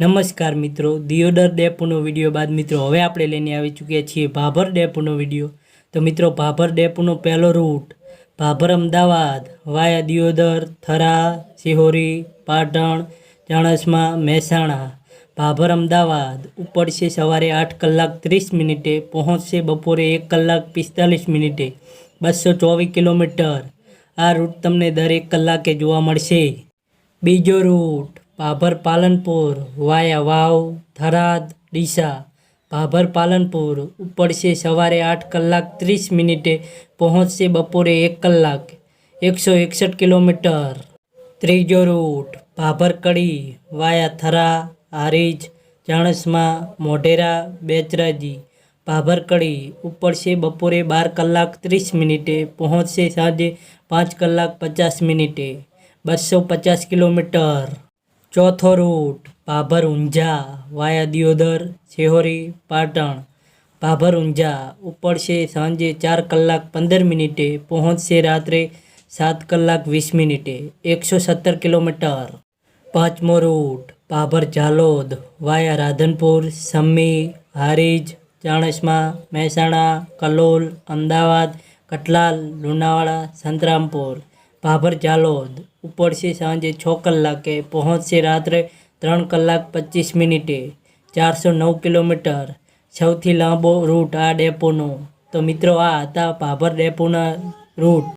નમસ્કાર મિત્રો, દિયોદર ડેપોનો વીડિયો બાદ મિત્રો હવે આપણે લઈને આવી ચૂક્યા છીએ ભાભર ડેપોનો વીડિયો. તો મિત્રો, ભાભર ડેપોનો પહેલો રૂટ, ભાભર અમદાવાદ, વાયા દિયોદર, થરા, સિહોરી, પાટણ, ચાણસ્મા, મહેસાણા. ભાભર અમદાવાદ ઉપડશે સવારે આઠ કલાક ત્રીસ મિનિટે, પહોંચશે બપોરે એક કલાક પિસ્તાલીસ મિનિટે, બસો ચોવીસ કિલોમીટર. આ રૂટ તમને દરેક કલાકે જોવા મળશે. બીજો રૂટ ભાભર પાલનપુર વાયા વાવ થરાદ ડીસા ભાભર પાલનપુર ઉપડશે સવારે આઠ કલાક ત્રીસ મિનિટે પહોંચશે બપોરે એક કલાક એકસો એકસઠ કિલોમીટર ત્રીજો રૂટ ભાભર કડી વાયા થરા હારીજ ચાણસ્મા મોઢેરા બેચરાજી ભાભર કડી ઉપડશે બપોરે બાર કલાક ત્રીસ મિનિટે પહોંચશે સાંજે પાંચ કલાક પચાસ મિનિટે બસો પચાસ કિલોમીટર ચોથો રૂટ ભાભર ઊંઝા, વાયા દિયોદર, શેહોરી, પાટણ. ભાભર ઊંઝા, ઉપડશે સાંજે ચાર કલાક પંદર મિનિટે, પહોંચશે રાત્રે સાત કલાક વીસ મિનિટે, એકસો સત્તર કિલોમીટર. પાંચમો રૂટ ભાભર ઝાલોદ, વાયા રાધનપુર સમ્મી હારીજ, ચાણસમા, મહેસાણા, કલોલ, અમદાવાદ કટલાલ લુણાવાડા, સંતરામપુર. ભાભર જાલોદ ઉપડશે સાંજે છ કલાકે પહોંચશે રાત્રે ત્રણ કલાક પચીસ મિનિટે. ચારસો નવ કિલોમીટર. સૌથી લાંબો રૂટ આ ડેપોનો. તો મિત્રો, આ હતા ભાભર ડેપોના રૂટ.